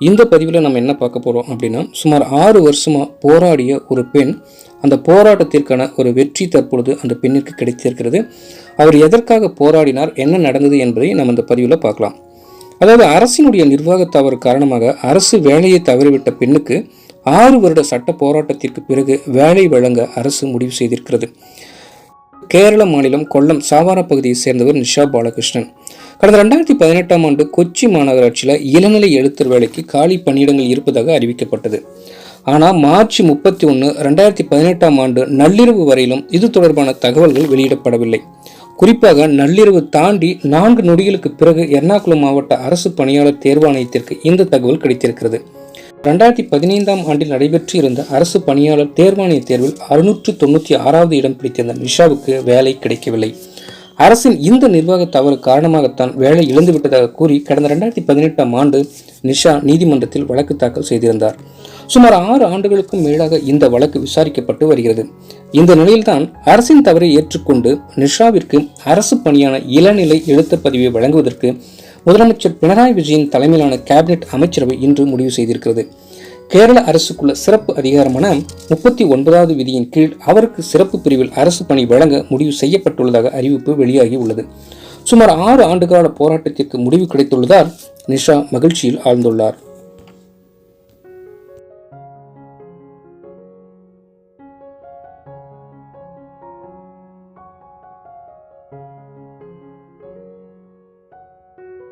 இந்த பதிவில் நம்ம என்ன பார்க்க போகிறோம் அப்படின்னா சுமார் ஆறு வருஷமாக போராடிய ஒரு பெண் அந்த போராட்டத்திற்கான ஒரு வெற்றி தற்பொழுது அந்த பெண்ணிற்கு கிடைத்திருக்கிறது. அவர் எதற்காக போராடினார் என்ன நடந்தது என்பதை நம்ம இந்த பதிவில் பார்க்கலாம். அதாவது அரசினுடைய நிர்வாக தவறு காரணமாக அரசு வேலையை தவறிவிட்ட பெண்ணுக்கு ஆறு வருட சட்ட போராட்டத்திற்கு பிறகு வேலை வழங்க அரசு முடிவு செய்திருக்கிறது. கேரள மாநிலம் கொல்லம் சாவாரா பகுதியை சேர்ந்தவர் நிஷா பாலகிருஷ்ணன். கடந்த ரெண்டாயிரத்தி பதினெட்டாம் ஆண்டு கொச்சி மாநகராட்சியில் இளநிலை எழுத்தர் வேலைக்கு காலி பணியிடங்கள் இருப்பதாக அறிவிக்கப்பட்டது. ஆனால் மார்ச் முப்பத்தி ஒன்று ரெண்டாயிரத்தி பதினெட்டாம் ஆண்டு நள்ளிரவு வரையிலும் இது தொடர்பான தகவல்கள் வெளியிடப்படவில்லை. குறிப்பாக நள்ளிரவு தாண்டி நான்கு நொடிகளுக்கு பிறகு எர்ணாகுளம் மாவட்ட அரசு பணியாளர் தேர்வாணையத்திற்கு இந்த தகவல் கிடைத்திருக்கிறது. ரெண்டாயிரத்தி பதினைந்தாம் ஆண்டில் நடைபெற்று இருந்த அரசு பணியாளர் தேர்வாணைய தேர்வில் அறுநூற்று தொண்ணூற்றி ஆறாவது இடம் பிடித்திருந்த நிஷாவுக்கு வேலை கிடைக்கவில்லை. அரசின் இந்த நிர்வாக தவறு காரணமாகத்தான் வேலை இழந்துவிட்டதாக கூறி கடந்த ரெண்டாயிரத்தி பதினெட்டாம் ஆண்டு நிஷா நீதிமன்றத்தில் வழக்கு தாக்கல் செய்திருந்தார். சுமார் ஆறு ஆண்டுகளுக்கும் மேலாக இந்த வழக்கு விசாரிக்கப்பட்டு வருகிறது. இந்த நிலையில்தான் அரசின் தவறை ஏற்றுக்கொண்டு நிஷாவிற்கு அரசு பணியான இளநிலை எழுத்தர் பதிவை வழங்குவதற்கு முதலமைச்சர் பினராயி விஜயன் தலைமையிலான கேபினெட் அமைச்சரவை இன்று முடிவு செய்திருக்கிறது. கேரள அரசுக்குள்ள சிறப்பு அதிகாரமான முப்பத்தி ஒன்பதாவது விதியின் கீழ் அவருக்கு சிறப்பு பிரிவில் அரசு பணி வழங்க முடிவு செய்யப்பட்டுள்ளதாக அறிவிப்பு வெளியாகி உள்ளது. சுமார் ஆறு ஆண்டுகால போராட்டத்திற்கு முடிவு கிடைத்துள்ளதால் நிஷா மகிழ்ச்சியில் ஆழ்ந்துள்ளார்.